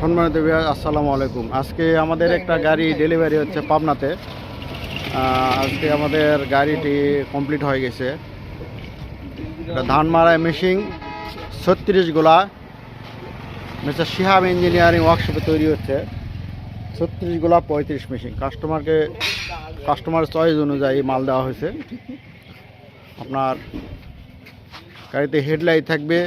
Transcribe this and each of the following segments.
সম্মানিত বিহার, আসসালামু আলাইকুম। আজকে আমাদের একটা গাড়ি ডেলিভারি হচ্ছে পাবনাতে। আজকে আমাদের গাড়িটি কমপ্লিট হয়ে গেছে। ধান মারাই মেশিন ছত্রিশ গোলা। মিস্টার শিহাব ইঞ্জিনিয়ারিং ওয়ার্কশপে তৈরি হচ্ছে। ছত্রিশ গোলা পঁয়ত্রিশ মেশিন কাস্টমারকে কাস্টমার চয়েস অনুযায়ী মাল দেওয়া হয়েছে। আপনার গাড়িতে হেডলাইট থাকবে।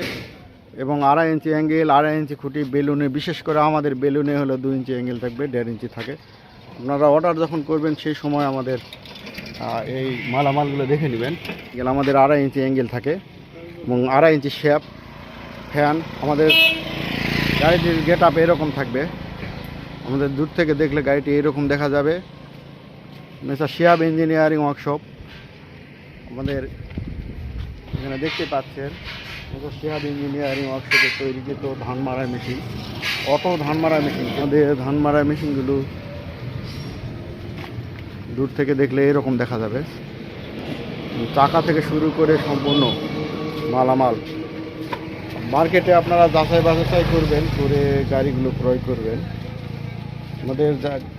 এবং আড়াই ইঞ্চি অ্যাঙ্গেল, আড়াই ইঞ্চি খুঁটি বেলুনে, বিশেষ করে আমাদের বেলুনে হলো দু ইঞ্চি অ্যাঙ্গেল থাকবে, দেড় ইঞ্চি থাকে। আপনারা অর্ডার যখন করবেন সেই সময় আমাদের এই মালামালগুলো দেখে নেবেন। গেলে আমাদের আড়াই ইঞ্চি অ্যাঙ্গেল থাকে এবং আড়াই ইঞ্চি শেপ ফ্যান আমাদের গাড়িটির গেট আপ এরকম থাকবে। আমাদের দূর থেকে দেখলে গাড়িটি এরকম দেখা যাবে। মেসা শিয়াব ইঞ্জিনিয়ারিং ওয়ার্কশপ আমাদের এখানে দেখতে পাচ্ছেন। শিহাব ইঞ্জিনিয়ারিং ওয়ার্কশপে তৈরিকৃত ধান মারাই মেশিন। অটো ধান মারাই মেশিন। আমাদের ধান মারাই মেশিনগুলো দূর থেকে দেখলে এরকম দেখা যাবে। চাকা থেকে শুরু করে সম্পূর্ণ মালামাল। মার্কেটে আপনারা যাচাই বাছাই করবেন, করে গাড়িগুলো ক্রয় করবেন। আমাদের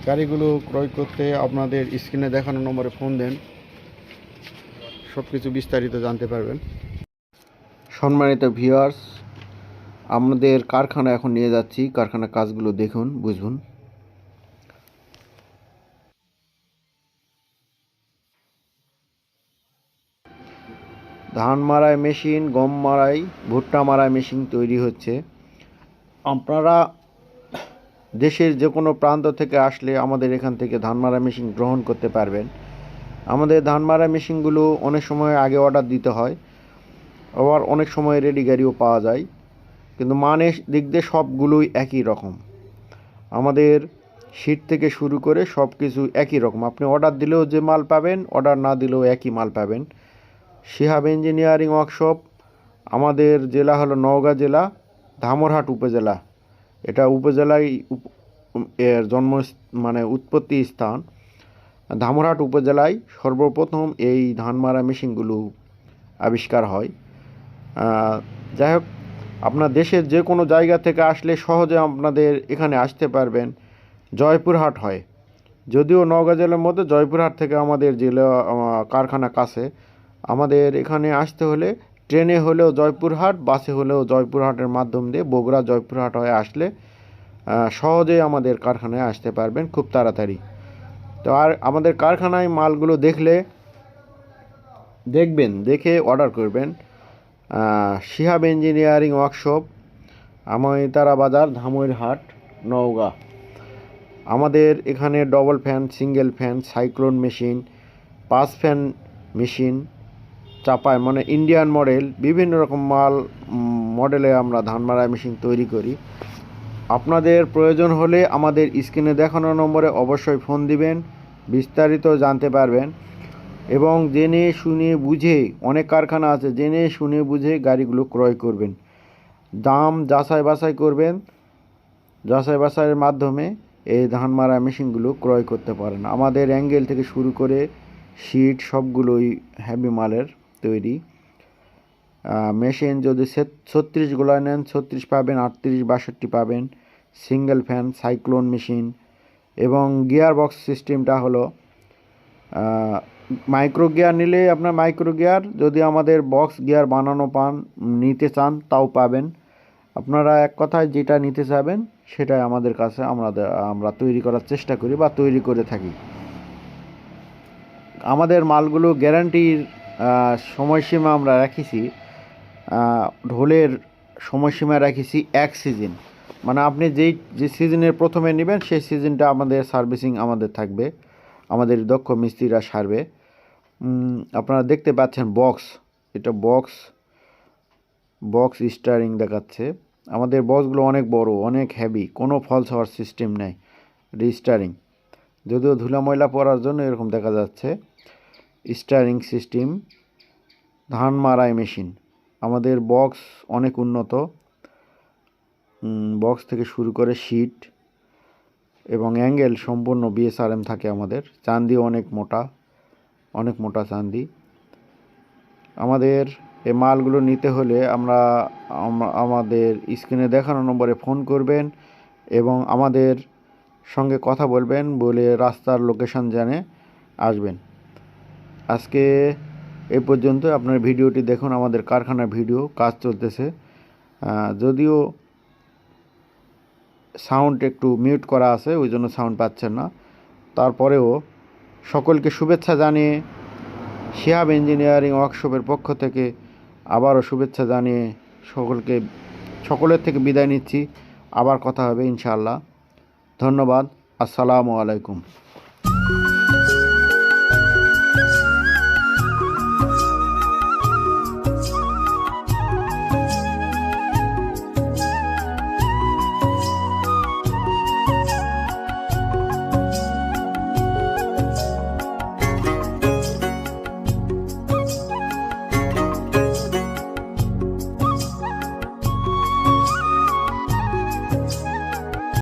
গাড়িগুলো ক্রয় করতে আপনাদের স্ক্রিনে দেখানো নম্বরে ফোন দেন। সব কিছু বিস্তারিত জানতে পারবেন। সম্মানিত ভিউয়ার্স, আমাদের কারখানা এখন নিয়ে যাচ্ছি। কারখানার কাজগুলো দেখুন, বুঝুন। ধান মারাই মেশিন, গম মারাই ভুট্টা মারাই মেশিন তৈরি হচ্ছে। আপনারা দেশের যে কোনো প্রান্ত থেকে আসলে আমাদের এখান থেকে ধান মারা মেশিন গ্রহণ করতে পারবেন। আমাদের ধান মারা মেশিনগুলো অনেক সময় আগে অর্ডার দিতে হয়। আবার অনেক সময় রেডি গাড়িও পাওয়া যায়। কিন্তু মানের দিক দিয়ে সবগুলোই একই রকম। আমাদের শীট থেকে শুরু করে সব কিছু একই রকম। আপনি অর্ডার দিলেও যে মাল পাবেন অর্ডার না দিলেও একই মাল পাবেন। শিহাব ইঞ্জিনিয়ারিং ওয়ার্কশপ আমাদের জেলা হলো নওগাঁ জেলা, ধামরহাট উপজেলা। এটা উপজেলায় এর জন্ম মানে উৎপত্তি স্থান। ধামরহাট উপজেলায় সর্বপ্রথম এই ধান মারা মেশিনগুলো আবিষ্কার হয়। যাই হোক, আপনার দেশের যে কোনো জায়গা থেকে আসলে সহজে আপনাদের এখানে আসতে পারবেন। জয়পুরহাট হয়। যদিও নওগাঁ জেলার মধ্যে জয়পুরহাট থেকে আমাদের জেলা কারখানা কাছে। আমাদের এখানে আসতে হলে ট্রেনে হলেও জয়পুরহাট, বাসে হলেও জয়পুরহাটের মাধ্যম দিয়ে বগুড়া জয়পুরহাট হয়ে আসলে সহজেই আমাদের কারখানায় আসতে পারবেন খুব তাড়াতাড়ি। তো আর আমাদের কারখানায় মালগুলো দেখলে, দেখবেন, দেখে অর্ডার করবেন। শিহাব ইঞ্জিনিয়ারিং ওয়ার্কশপ আমইতারা বাজার ধামইরহাট নওগাঁ। আমাদের এখানে double fan single fan cyclone machine পাঁচ ফ্যান মেশিন চাপায় মানে ইন্ডিয়ান মডেল বিভিন্ন রকম মাল মডেলে আমরা ধান মারাই মেশিন তৈরি করি। আপনাদের প্রয়োজন হলে আমাদের স্ক্রিনে দেখানো নম্বরে অবশ্যই ফোন দিবেন, বিস্তারিত জানতে পারবেন। এবং জেনে শুনে বুঝে, অনেক কারখানা আছে, জেনে শুনে বুঝে গাড়িগুলো ক্রয় করবেন। দাম যাচাই বাছাই করবেন। যাচাই বাছাইয়ের মাধ্যমে এই ধান মারা মেশিনগুলো ক্রয় করতে পারেন। আমাদের অ্যাঙ্গেল থেকে শুরু করে শিট সবগুলোই হ্যাভি মালের তৈরি। মেশিন যদি ছত্রিশ গোলা নেন, ছত্রিশ পাবেন, আটত্রিশ, বাষট্টি পাবেন। সিঙ্গেল ফ্যান, সাইক্লোন মেশিন এবং গিয়ার বক্স সিস্টেমটা হলো মাইক্রো গিয়ার নিলে আপনার মাইক্রো গিয়ার যদি আমাদের বক্স গিয়ার বানানো পান, নিতে চান, তাও পাবেন। আপনারা এক কথায় যেটা নিতে চাবেন সেটাই আমাদের কাছে আমরা আমরা তৈরি করার চেষ্টা করি বা তৈরি করে থাকি। আমাদের মালগুলো গ্যারান্টির সময়সীমা আমরা রাখিছি ঢোলের সময়সীমা রাখিছি এক সিজন মানে আপনি যেই, যে সিজনের প্রথমে নেবেন, সেই সিজনটা আমাদের সার্ভিসিং আমাদের থাকবে। আমাদের দক্ষ মিস্ত্রিরা সারবে। আপনারা দেখতে পাচ্ছেন বক্স। এটা বক্স বক্স স্টারিং দেখাচ্ছে। আমাদের বক্সগুলো অনেক বড়, অনেক হেভি কোনো ফলস হওয়ার সিস্টেম নেই। রিস্টারিং যদিও ধুলা ময়লা পড়ার জন্য এরকম দেখা যাচ্ছে। স্টারিং সিস্টেম ধান মারাই মেশিন আমাদের বক্স অনেক উন্নত। বক্স থেকে শুরু করে শিট এবং অ্যাঙ্গেল সম্পূর্ণ বিএসআরএম থাকে আমাদের। চান্দি অনেক মোটা অনেক মোটা চান্দি। আমাদের এই মালগুলো নিতে হলে আমরা আমাদের স্ক্রিনে দেখানো নম্বরে ফোন করবেন এবং আমাদের সঙ্গে কথা বলবেন বলে রাস্তার লোকেশন জেনে আসবেন। আজকে এ পর্যন্ত আপনার ভিডিওটি দেখুন, আমাদের কারখানার ভিডিও, কাজ চলতেছে। যদিও সাউন্ড একটু মিউট করা আছে, ওই জন্য সাউন্ড পাচ্ছেন না। তারপরেও সকলকে শুভেচ্ছা জানিয়ে শিহাব ইঞ্জিনিয়ারিং ওয়ার্কশপের পক্ষ থেকে আবারও শুভেচ্ছা জানিয়ে সকলকে, সকলের থেকে বিদায় নিচ্ছি। আবার কথা হবে ইনশাআল্লাহ। ধন্যবাদ। আসসালামু আলাইকুম।